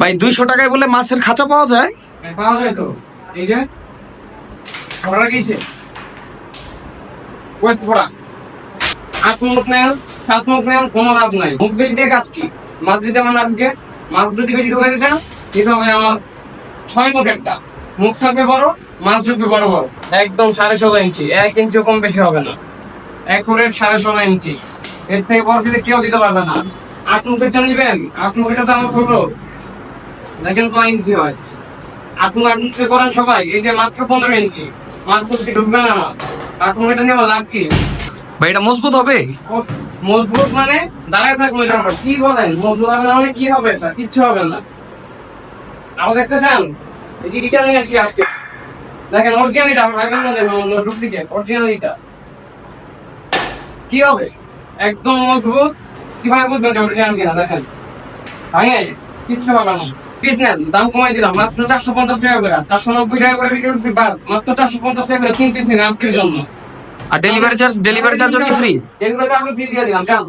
ভাই, দুইশো টাকায় বলে মাছের খাঁচা পাওয়া যায়? পাওয়া যায় তো। এই যে ভরা গেছে। ওয়েস্ট ভরা আট মুখ নেন সাত মুখ নেন কোনো লাভ নাই। মুখ বেশি দিয়ে কাজ কি? মাছ যদি আমার নামকে মাছ যদি বেশি ঢুকে দিয়েছে দিতে হবে আমার ছয় মুখ একটা। মুখ থাকবে বড়, মাছ ঢুকবে বড় বড়। একদম সাড়ে ষোলো ইঞ্চি। এক ইঞ্চিও কম বেশি হবে না। এক একুরেট সাড়ে ষোলো ইঞ্চি। এর থেকে বড় সেটা কেউ দিতে পারবে না। আট মুখেরটা নিবেন? আট মুখেরটা তো আমার ছোট দেখেন কয় ইঞ্চি হয়। আপনি আপনি করেন সবাই এই যে মাত্র পনেরো ইঞ্চি। মাত্র ঢুকবে না আপনি এটা নিয়ে লাভ কি? ভাই এটা মজবুত হবে? মজবুত মানে দাঁড়ায় থাকবে এটার উপর কি বলেন? মজবুত হবে না মানে কি হবে তা কিচ্ছু হবে না। দেখতে চান? এটা নিয়ে আসছি আজকে। দেখেন অরিজিনাল এটা আমার ভাইবেন না ডুপ্লিকেট এটা কি হবে? একদম মজবুত। কীভাবে বুঝবেন অরিজিনাল কিনা? দেখেন। ভাঙে? কিচ্ছু হবে না। পিস নেন দাম কমাই দিলাম মাত্র চারশো পঞ্চাশ টাকা করে। চারশো নব্বই টাকা করে বিক্রি করছি বাদ মাত্র চারশো পঞ্চাশ টাকা করে তিন পিস নিন আজকের জন্য। আর ডেলিভারি চার্জ ডেলিভারি চার্জ কি ফ্রি ডেলিভারি ফ্রি দিয়ে দিলাম জান।